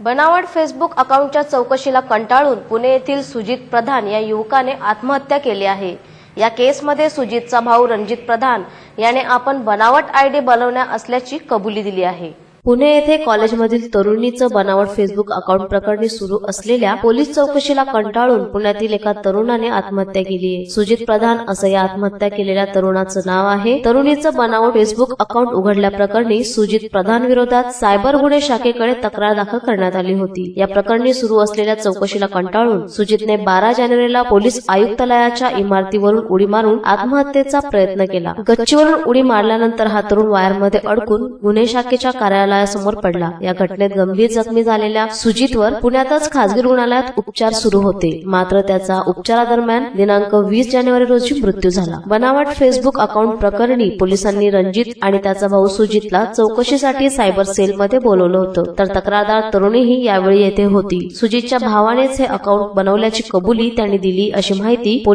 बनावट फेसबुक अकाउंटच्या चौकशीला कंटाळून पुणे येथील सुजित प्रधान या युवकाने आत्महत्या केली आहे. या केसमध्ये सुजितचा भाऊ रणजित प्रधान याने आपण बनावट आयडी बनवण्या असल्याची कबुली दिली आहे. पुणे येथे कॉलेजमधील तरुणीचं बनावट फेसबुक अकाउंट प्रकरणी सुरू असलेल्या पोलीस चौकशीला कंटाळून पुण्यातील एका तरुणाने आत्महत्या केली आहे. सुजित प्रधान असं या आत्महत्या केलेल्या तरुणाचं नाव आहे. तरुणीचं बनावट फेसबुक अकाउंट उघडल्या प्रकरणी सुजित प्रधान विरोधात सायबर गुन्हे शाखेकडे तक्रार दाखल करण्यात आली होती. या प्रकरणी सुरू असलेल्या चौकशीला कंटाळून सुजितने बारा जानेवारीला पोलीस आयुक्तालयाच्या इमारतीवरून उडी मारून आत्महत्येचा प्रयत्न केला. गच्चीवरून उडी मारल्यानंतर हा तरुण वायरमध्ये अडकून गुन्हे शाखेच्या समोर पडला. या घटनेत गंभीर जखमी झालेल्या सुजितवर पुण्यातच खासगी रुग्णालयात उपचार सुरू होते. मात्र त्याचा उपचारादरम्यान दिनांक वीस जानेवारी रोजी मृत्यू झाला. बनावट फेसबुक अकाउंट प्रकरणी पोलिसांनी रणजित आणि त्याचा भाऊ सुजितला चौकशीसाठी सायबर सेलमध्ये बोलवलं होतं. तर तक्रारदार तरुणीही यावेळी येथे होती. सुजितच्या भावानेच हे अकाउंट बनवल्याची कबुली त्यांनी दिली अशी माहिती